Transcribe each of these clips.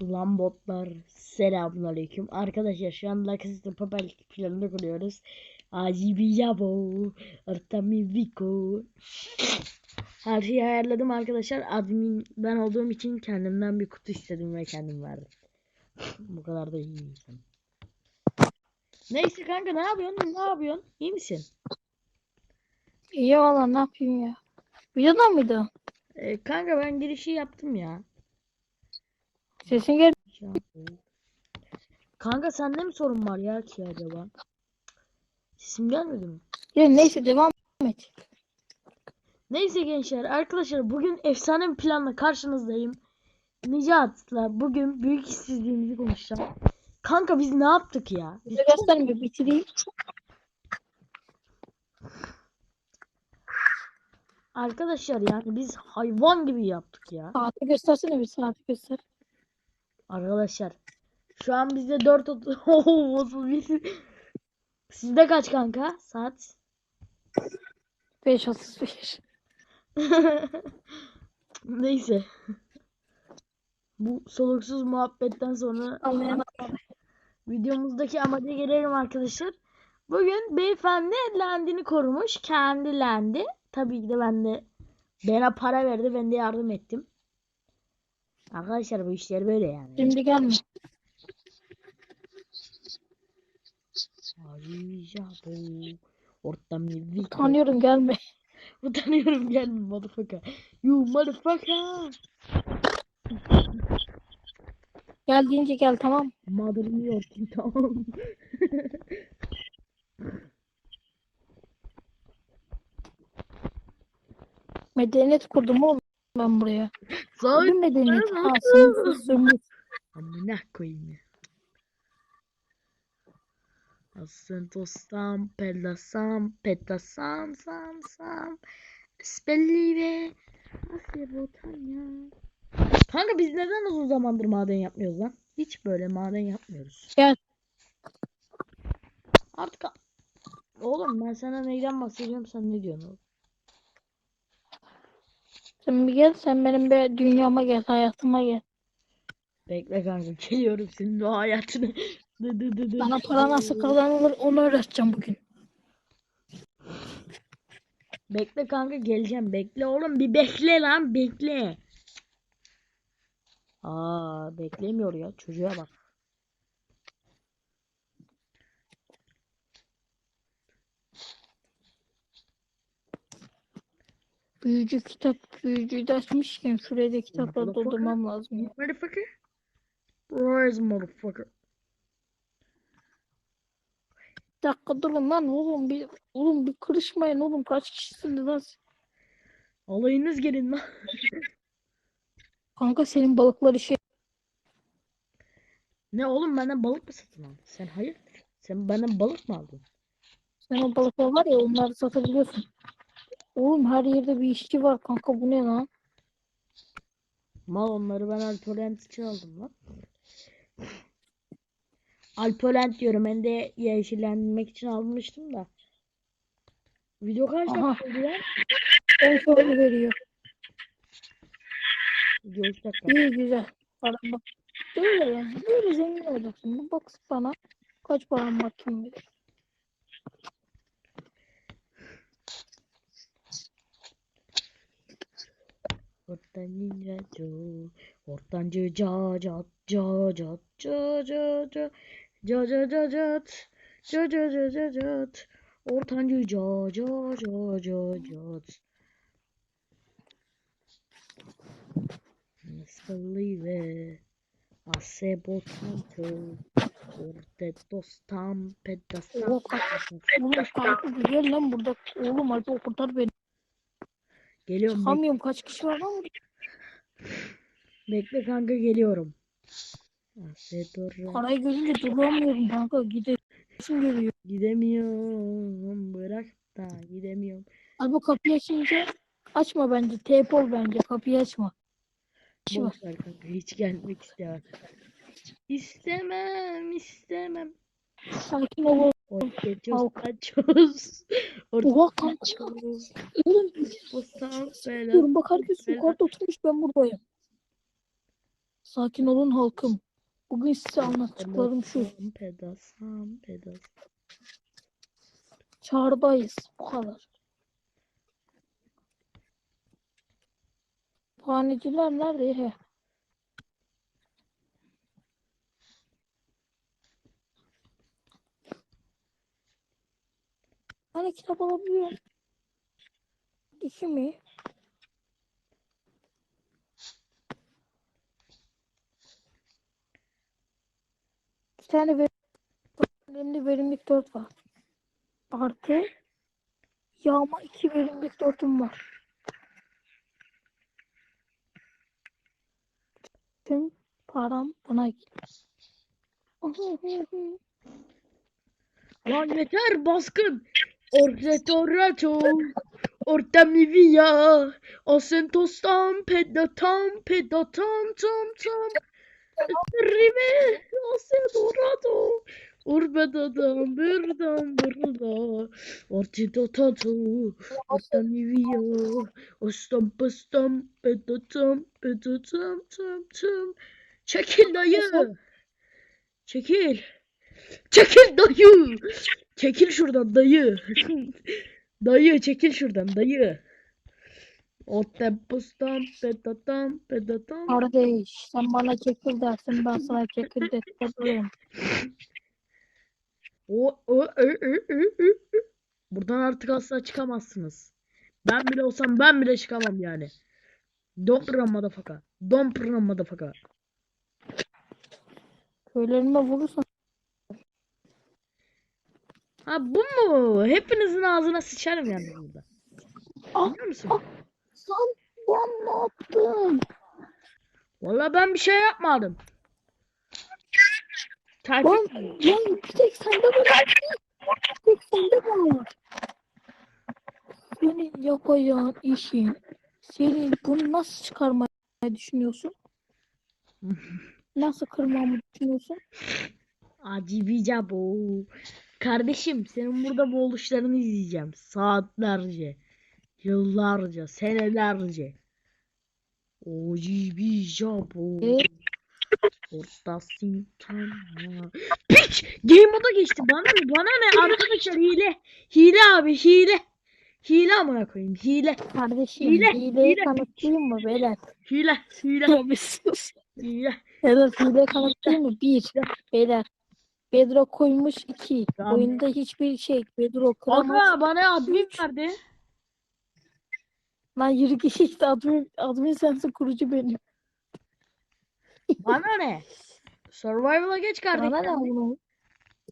Ulan botlar selamünaleyküm. Arkadaşlar şu an La Casa de Papel planını kuruyoruz. Acibi yabo. Ortami Vico. Her şeyi ayarladım arkadaşlar. Admin ben olduğum için kendimden bir kutu istedim ve kendim verdim. Bu kadar da iyi insan. Neyse kanka ne yapıyorsun? Ne yapıyorsun? İyi misin? İyi valla ne yapayım ya. Videoda mıydı? Ee, kanka ben girişi yaptım ya. Sesin gel. Kanka sende mi sorun var ya ki acaba? Sesim gelmedi mi? Ya neyse devam et. Neyse gençler arkadaşlar bugün efsane bir planla karşınızdayım. Nicat'la bugün büyük işsizliğimizi konuşacağım. Kanka biz ne yaptık ya? Biz Bize gösterme bitireyim. Arkadaşlar yani biz hayvan gibi yaptık ya. Saati göstersene bir saati göster. Arkadaşlar şu an bizde 4 31 Sizde kaç kanka saat? 5.35. Neyse. Bu soluksuz muhabbetten sonra videomuzdaki amaca gelelim arkadaşlar. Bugün beyefendi landini korumuş. Kendi lendi. Tabii ki de ben de bana para verdi. Ben de yardım ettim. Arkadaşlar bu işler böyle yani. Şimdi gelme. Ayrıca bu ortam bir Tanıyorum gelme. Utanıyorum gelme motherfucker. You motherfucker. Gel deyince gel tamam. Mother New York tamam. Medeniyet kurdum oğlum ben buraya. Sağ Bugün medeniyet. Ha sınırsız sömürü. Amına koyayım ya. Asentosam, pelasam, petasam, sam, sam. Spelli ve Asebotanya. Kanka biz neden uzun zamandır maden yapmıyoruz lan? Hiç böyle maden yapmıyoruz. Gel. Artık Oğlum ben sana neyden bahsediyorum sen ne diyorsun oğlum? Sen bir gel sen benim bir dünyama gel hayatıma gel. Bekle kanka geliyorum senin o hayatını. Dı dı dı dı. Bana para nasıl kazanılır onu öğreteceğim bugün. Bekle kanka geleceğim. Bekle oğlum bir bekle lan bekle. Aa beklemiyor ya çocuğa bak. Büyücü kitap büyücüyü de açmışken şuraya da Motherfucker. doldurmam lazım. Motherfucker. İs motherfucker? Bir dakika durun lan oğlum bir oğlum bir kırışmayın oğlum kaç kişisiniz lan? Alayınız gelin lan. Kanka senin balıkları şey Ne oğlum benden balık mı satın aldın? Sen hayırdır? Sen benden balık mı aldın? sen o balıklar var ya onları satabiliyorsun. Oğlum her yerde bir işçi var kanka bu ne lan? Mal onları ben Alpolent için aldım lan. Alpolent diyorum. Ben de yeşillenmek için almıştım da. Video kaç dakika oldu ya? Ben şöyle veriyor. Video 3 dakika. İyi güzel. Param bak. Böyle yani. Böyle zengin olacaksın. Bak bana. Kaç param var kim bilir. Ortancı cacu, ortancı cacat, cacat, cacat, cacat, cacat, cacat, cacat, ortancı cacat, cacat, cacat. Salive, asebo tanto, orte dostam, pedastam, pedastam. Oğlum farklı güzel lan burada. Oğlum hadi o kurtar beni. Geliyorum Çıkamıyorum kaç kişi var lan bekle kanka geliyorum Parayı görünce duramıyorum kanka. Gidesim geliyor. Gidemiyorum. Bırak da gidemiyorum. Abi bu kapıyı açınca açma bence. Teyp ol bence. Kapıyı açma. Ver kanka. Hiç gelmek istemem. İstemem, istemem. Sakin ol. Kaços. Oha kanka. Oğlum diyorum bak herkes yukarıda oturmuş ben buradayım. Sakin olun halkım. Bugün size anlatacaklarım şu. Pedasam, pedasam. Çağrıdayız. Bu kadar. Haneciler nerede? He. Hani kitap alabiliyorum. İki mi? Bir tane ver elimde verimlilik 4 var. Artı yağma 2 verimlilik 4'üm var. Tüm param buna gidiyor. Lan yeter baskın. Orretorato. Orta mi via. Asentostam pedatam pedatam tam tam. Rime. Asentostam. Urbadadam birdam birda. Ortitotato. Orta mi via. Ostam pastam pedatam pedatam tam tam. Çekil dayı. Çekil. Çekil dayı. Çekil şuradan dayı. dayı çekil şuradan dayı. O tempustan pedatam pedatam. Kardeş sen bana çekil dersin ben sana çekil derim. O o ö, ö, ö, ö. Buradan artık asla çıkamazsınız. Ben bile olsam ben bile çıkamam yani. Don't run motherfucker. Don't run motherfucker. Köylerime vurursan Ha bu mu? Hepinizin ağzına sıçarım yani burada. Ah, Biliyor musun? ah. sen lan ne yaptın? Vallahi ben bir şey yapmadım. Terk Lan, lan bir tek sende var. Bir tek sende var. Senin yapacağın işin. Senin bunu nasıl çıkarmayı düşünüyorsun? Nasıl kırmamı düşünüyorsun? Acıbica bu. Kardeşim senin burada bu oluşlarını izleyeceğim. Saatlerce. Yıllarca. Senelerce. Acıbica bu. Evet. Ortasın tamam. Piç! Game moda geçti. Bana ne? Bana ne? Arkadaşlar hile. Hile abi hile. Hile amına koyayım. Hile. Kardeşim Hile, hileyi hile. kanıtlayayım mı beyler? Hile. Hile. Tabii sus. Hile. Evet hile kanıtlayayım mı? Bir. Beyler. Bedrock koymuş iki. Tamam. Oyunda hiçbir şey Bedrock kıramaz. Aga bana admin verdi. Lan yürü git işte admin, admin sensin kurucu benim. Bana ne? Survival'a geç kardeşim. Bana ne bunu?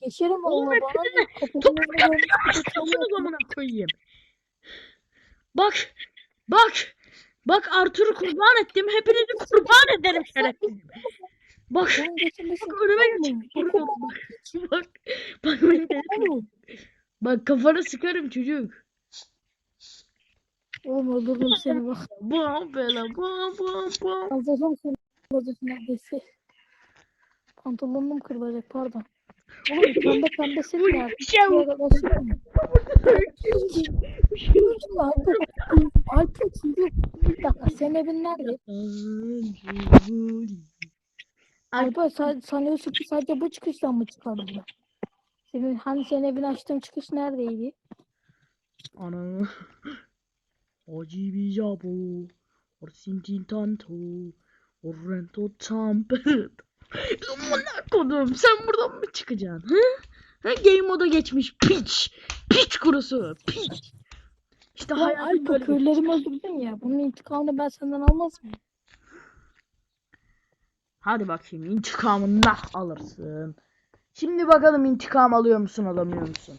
Geçerim Oğlum ona hep bana ne? Kapının Toprak amına koyayım. Bak. Bak. Bak Arthur'u kurban ettim. Hepinizi kurban ederim şerefsizim. Bak. Bak önüme geç. Bak. Bak. Bak delirtme. Bak kafanı sıkarım çocuk. Oğlum öldürdüm seni bak. Bam bela bam bam bam. Seni. Kaldıracağım neredeyse. Pantolonum kırılacak pardon. Oğlum pembe nerede? Bir şey Bir arkadaşım mı? Yürüdüm Alper. Çünkü bir dakika senin evin nerede? Alper sa- sanıyorsun ki sadece bu çıkıştan mı çıkabiliyor? Senin hani senin evini açtığın çıkış neredeydi? Ana. Acı bu. Orsintin tanto. Orrento tampet. Amına kodum sen buradan mı çıkacaksın? Hı? Ha, game moda geçmiş piç. Piç kurusu. Piç. İşte Alper böyle. köylerimi öldürdün ya. Bunun intikamını ben senden almaz mıyım? Hadi bakayım intikamını alırsın. Şimdi bakalım intikam alıyor musun alamıyor musun?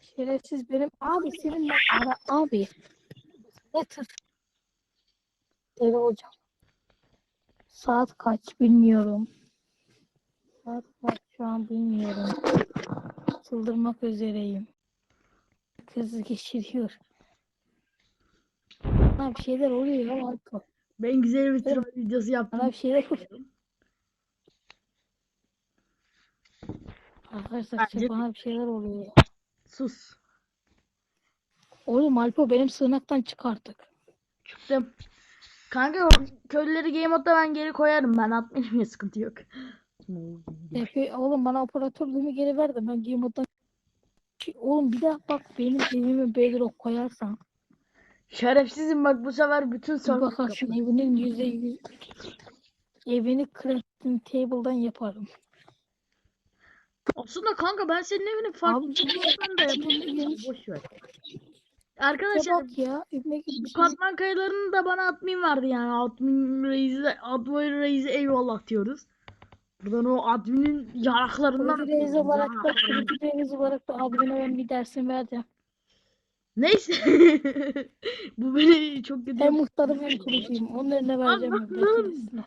Şerefsiz benim abi senin ara abi. Ne tır? Deli olacağım. Saat kaç bilmiyorum. Saat kaç şu an bilmiyorum. Çıldırmak üzereyim. Kız geçiriyor. Bana bir şeyler oluyor ya. Ben güzel bir troll videosu yaptım. Bana bir oluyor. Arkadaşlar Bence- bana bir şeyler oluyor ya. Sus. Oğlum Alpo benim sığınaktan çık artık. Çıktım. Kanka o köylüleri game modda ben geri koyarım. Ben atmayayım ya sıkıntı yok. Efe, oğlum bana operatörlüğümü geri ver de ben game moddan Oğlum bir daha bak benim evimi Bedrock koyarsan Şerefsizim bak bu sefer bütün bir server bakar şu evinin yüzde yüz evini crafting table'dan yaparım. Aslında kanka ben senin evini farklı Abi, ben de yapabilirim. Boş ver. Arkadaşlar bak ya bu katman kayalarını da bana admin vardı yani. Admin reisi, admin reisi eyvallah diyoruz. Buradan o adminin yaraklarından reis olarak da reis olarak da admine ben bir dersin vereceğim. Neyse. bu beni çok kötü. Hem muhtarım hem kurucuyum. Onun eline vereceğim. ben.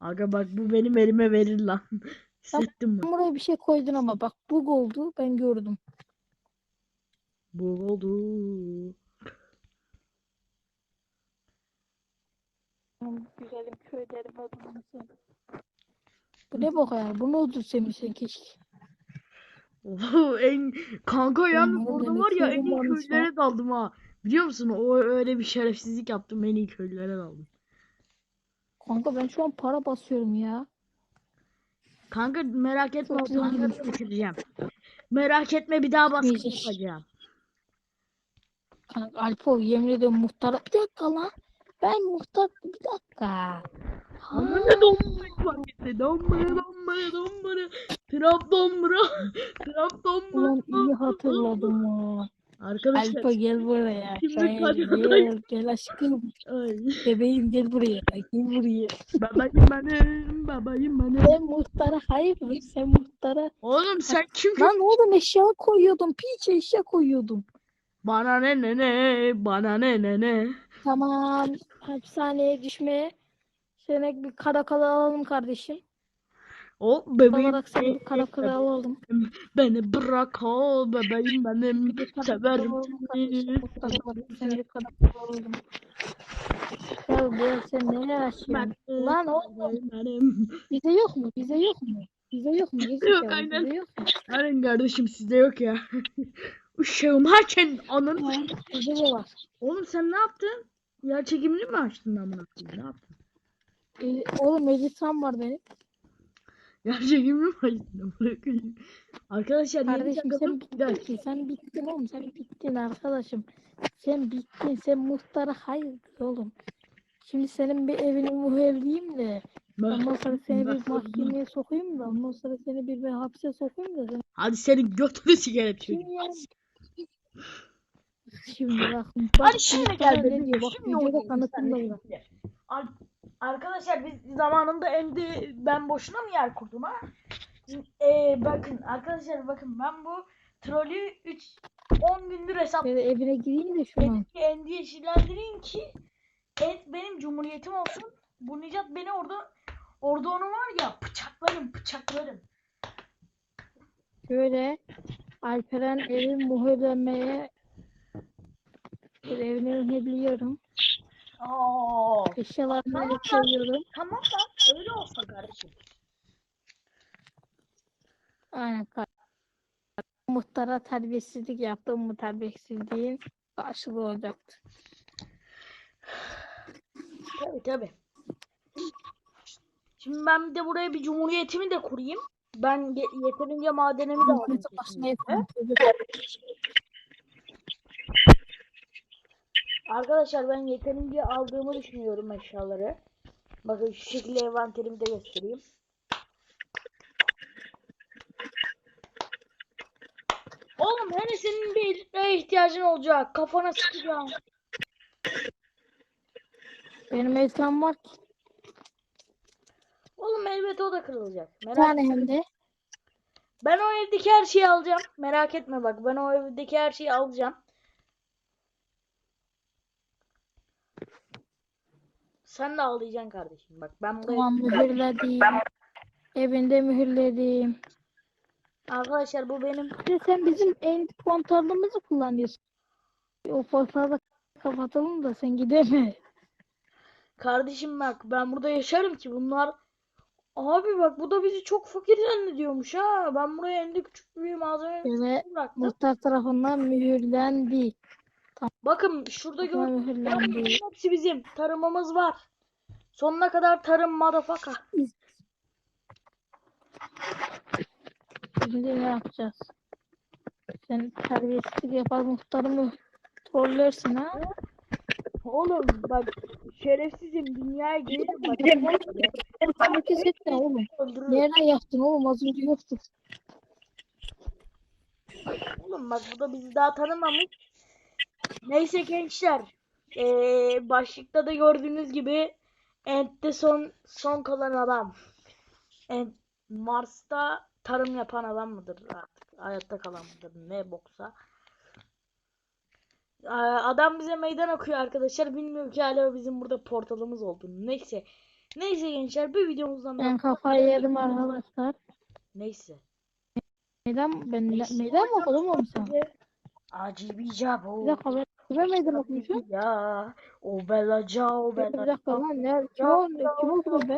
Aga bak bu benim elime verir lan. Hissettim. Sen buraya bir şey koydun ama bak bug oldu ben gördüm. Bu oldu. Güzelim köylerim adamısın. Bu ne bok ya? Bunu öldürsemişsin keşke. Oo, en kanka orada demek var ya en iyi köylere daldım ha. Biliyor musun? O öyle bir şerefsizlik yaptım en iyi köylere daldım. Kanka ben şu an para basıyorum ya. Kanka merak etme o olmuş. bitireceğim. Merak etme bir daha baskı yapacağım. Kanka Alpo yemin ediyorum muhtara. Bir dakika lan. Ben muhtar bir dakika. Anne dombara bak işte dombara dombara dombara Trabzonbra Trabzonbra ulan iyi hatırladım ha. Arkadaşlar Alpo gel buraya. Şimdi Gel, gel, gel aşkım. ay, Bebeğim gel buraya. Gel buraya. babayım benim babayım benim. Sen muhtara hayır? Sen muhtara. Oğlum sen kim Lan oğlum eşya koyuyordum. Piç eşya koyuyordum. Bana ne ne ne bana ne ne ne. Tamam. Hapishaneye düşmeye. Seni bir karakala alalım kardeşim. O bebeğim Olarak seni bir karakala alalım. beni bırak o bebeğim benim severim seni. Ya bu sen ne yaşıyorsun? Ben- Lan oğlum benim. bize yok mu? Bize yok mu? Bize yok mu? Bize Yok, aynen. Bize yok mu? Aynen kardeşim sizde yok ya. Uşağım haken ananı Bize de var. Oğlum sen ne yaptın? Yer çekimini mi açtın amına koyayım? Ne yaptın? Ee, oğlum Edisam var benim. Yer çekimini mi açtın amına koyayım? Arkadaşlar yeni Kardeşim sen takıldım. Bir dakika. bittin. Sen bittin oğlum. Sen bittin arkadaşım. Sen bittin. Sen muhtara hayırdır oğlum. Şimdi senin bir evini muhevleyeyim de. Ondan sonra seni bir mahkemeye sokayım da. Ondan sonra seni bir, bir hapse sokayım da. Sen... Hadi senin götünü sikerim şimdi. Şimdi ya. Şimdi bak. bak Hadi şimdi muhtara gel ne dedim. diyor? Bak Şimdi videoda oynayalım şimdi. Ar- Arkadaşlar biz zamanında Endi ben boşuna mı yer kurdum ha? Ee, bakın arkadaşlar bakın ben bu trolü 3 10 gündür hesap Şöyle evine gireyim de. Dedim ki Endi yeşillendireyim ki en, benim cumhuriyetim olsun. Bu Nicat beni orada orada onu var ya bıçaklarım bıçaklarım. Şöyle Alperen evi muhevlemeye bir evini muhevliyorum. Aa, Eşyalarını Tamam. koyuyorum. tamam lan öyle olsun kardeşim. Aynen. kar- Muhtara terbiyesizlik yaptım mı terbiyesizliğin karşılığı olacaktı. Tabii tabii. Şimdi ben bir de buraya bir cumhuriyetimi de kurayım. Ben ye- yeterince madenimi de alayım. Muhtara başına kesinlikle. yapın. Arkadaşlar ben yeterince aldığımı düşünüyorum eşyaları. Bakın şu şekilde envanterimi de göstereyim. Oğlum hele senin bir elitreye ihtiyacın olacak. Kafana sıkacağım. Benim elbisem var ki. Oğlum elbet o da kırılacak. Merak tane hem de. Ben o evdeki her şeyi alacağım. Merak etme bak. Ben o evdeki her şeyi alacağım. Sen de ağlayacaksın kardeşim. Bak ben buraya... Tamam mühürledim. Evinde mühürledim. Arkadaşlar bu benim de sen bizim en kontarlığımızı kullanıyorsun. O portalı kapatalım da sen gideme. kardeşim bak. Ben burada yaşarım ki bunlar... Abi bak bu da bizi çok fakir zannediyormuş ha. Ben buraya elinde küçük bir malzeme Şöyle bıraktım. muhtar tarafından mühürlendi. Bakın şurada gördüğünüz hepsi bizim. Tarımımız var. Sonuna kadar tarım motherfucker. Şimdi ne yapacağız? Sen terbiyesizlik yapar muhtarımı trollersin ha? Oğlum bak şerefsizim dünyaya gelirim bak. Herkes etme oğlum. Nereden yaptın oğlum? Az önce yoktu. Oğlum bak bu da bizi daha tanımamış. Neyse gençler. Ee, başlıkta da gördüğünüz gibi Ent'te son son kalan adam. Ent, Mars'ta tarım yapan adam mıdır artık? Hayatta kalan mıdır? Ne boksa. Ee, Adam bize meydan okuyor arkadaşlar. Bilmiyor ki hala bizim burada portalımız olduğunu. Neyse. Neyse gençler bir videomuzdan Ben kafayı yedim arkadaşlar. Neyse. Meydan, ben meydan mı okudum oğlum sen? Acil bir Bir cabo. dakika ben meydan okumuşum? Ya o bella ciao Bir dakika lan ne? Kim, o- kim okudu be?